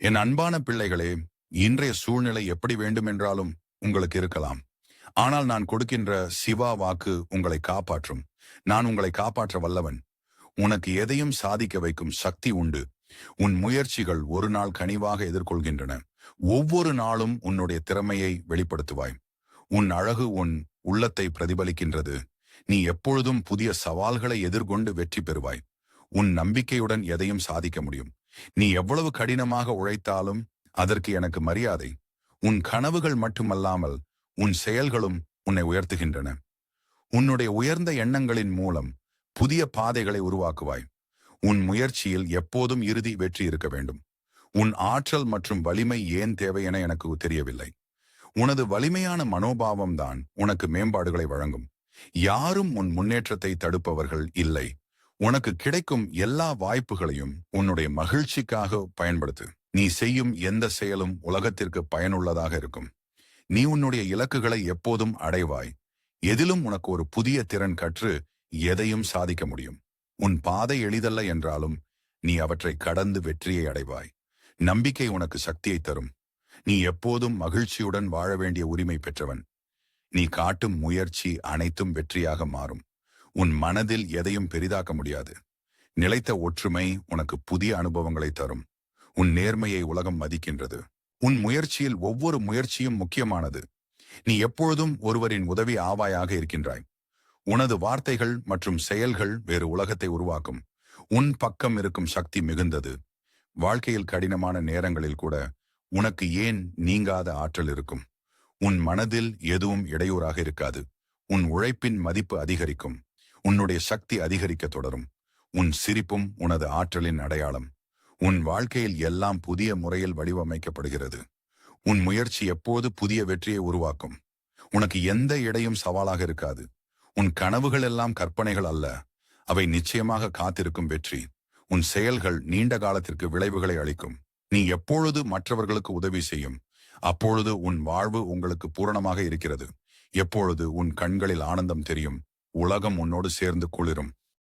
என் அன்பான பிள்ளைகளே இன்றைய சூழ்நிலை எப்படி வேண்டுமென்றாலும் உங்களுக்கு இருக்கலாம். ஆனால் நான் கொடுக்கின்ற சிவா வாக்கு உங்களை காப்பாற்றும். நான் உங்களை காப்பாற்ற வல்லவன். உனக்கு எதையும் சாதிக்க வைக்கும் சக்தி உண்டு. உன் முயற்சிகள் ஒரு நாள் கனிவாக எதிர்கொள்கின்றன. ஒவ்வொரு நாளும் உன்னுடைய திறமையை வெளிப்படுத்துவாய். உன் அழகு உன் உள்ளத்தை பிரதிபலிக்கின்றது. நீ எப்பொழுதும் புதிய சவால்களை எதிர்கொண்டு வெற்றி பெறுவாய். உன் நம்பிக்கையுடன் எதையும் சாதிக்க முடியும். நீ எவ்வளவு கடினமாக உழைத்தாலும் அதற்கு எனக்கு மரியாதை. உன் கனவுகள் மட்டுமல்லாமல் உன் செயல்களும் உன்னை உயர்த்துகின்றன. உன்னுடைய உயர்ந்த எண்ணங்களின் மூலம் புதிய பாதைகளை உருவாக்குவாய். உன் முயற்சியில் எப்போதும் இறுதி வெற்றி இருக்க வேண்டும். உன் ஆற்றல் மற்றும் வலிமை ஏன் தேவை என எனக்கு தெரியவில்லை. உனது வலிமையான மனோபாவம்தான் உனக்கு மேம்பாடுகளை வழங்கும். யாரும் உன் முன்னேற்றத்தை தடுப்பவர்கள் இல்லை. உனக்கு கிடைக்கும் எல்லா வாய்ப்புகளையும் உன்னுடைய மகிழ்ச்சிக்காக பயன்படுத்து. நீ செய்யும் எந்த செயலும் உலகத்திற்கு பயனுள்ளதாக இருக்கும். நீ உன்னுடைய இலக்குகளை எப்போதும் அடைவாய். எதிலும் உனக்கு ஒரு புதிய திறன் கற்று எதையும் சாதிக்க முடியும். உன் பாதை எளிதல்ல என்றாலும் நீ அவற்றை கடந்து வெற்றியை அடைவாய். நம்பிக்கை உனக்கு சக்தியை தரும். நீ எப்போதும் மகிழ்ச்சியுடன் வாழ வேண்டிய உரிமை பெற்றவன். நீ காட்டும் முயற்சி அனைத்தும் வெற்றியாக மாறும். உன் மனதில் எதையும் பெரிதாக்க முடியாது. நிலைத்த ஒற்றுமை உனக்கு புதிய அனுபவங்களை தரும். உன் நேர்மையை உலகம் மதிக்கின்றது. உன் முயற்சியில் ஒவ்வொரு முயற்சியும் முக்கியமானது. நீ எப்பொழுதும் ஒருவரின் உதவி ஆவாயாக இருக்கின்றாய். உனது வார்த்தைகள் மற்றும் செயல்கள் வேறு உலகத்தை உருவாக்கும். உன் பக்கம் இருக்கும் சக்தி மிகுந்தது. வாழ்க்கையில் கடினமான நேரங்களில் கூட உனக்கு ஏன் நீங்காத ஆற்றல் இருக்கும்? உன் மனதில் எதுவும் இடையூறாக இருக்காது. உன் உழைப்பின் மதிப்பு அதிகரிக்கும். உன்னுடைய சக்தி அதிகரிக்க தொடரும். உன் சிரிப்பும் உனது ஆற்றலின் அடையாளம். உன் வாழ்க்கையில் எல்லாம் புதிய முறையில் வடிவமைக்கப்படுகிறது. உன் முயற்சி எப்போது புதிய வெற்றியை உருவாக்கும்? உனக்கு எந்த இடையும் சவாலாக இருக்காது. உன் கனவுகள் எல்லாம் கற்பனைகள் அல்ல. அவை நிச்சயமாக காத்திருக்கும் வெற்றி. உன் செயல்கள் நீண்ட காலத்திற்கு விளைவுகளை அளிக்கும். நீ எப்பொழுது மற்றவர்களுக்கு உதவி செய்யும்? அப்பொழுது உன் வாழ்வு உங்களுக்கு பூரணமாக இருக்கிறது. எப்பொழுது உன் கண்களில் ஆனந்தம் தெரியும்? உலகம் உன்னோடு சேர்ந்து குளிரும்.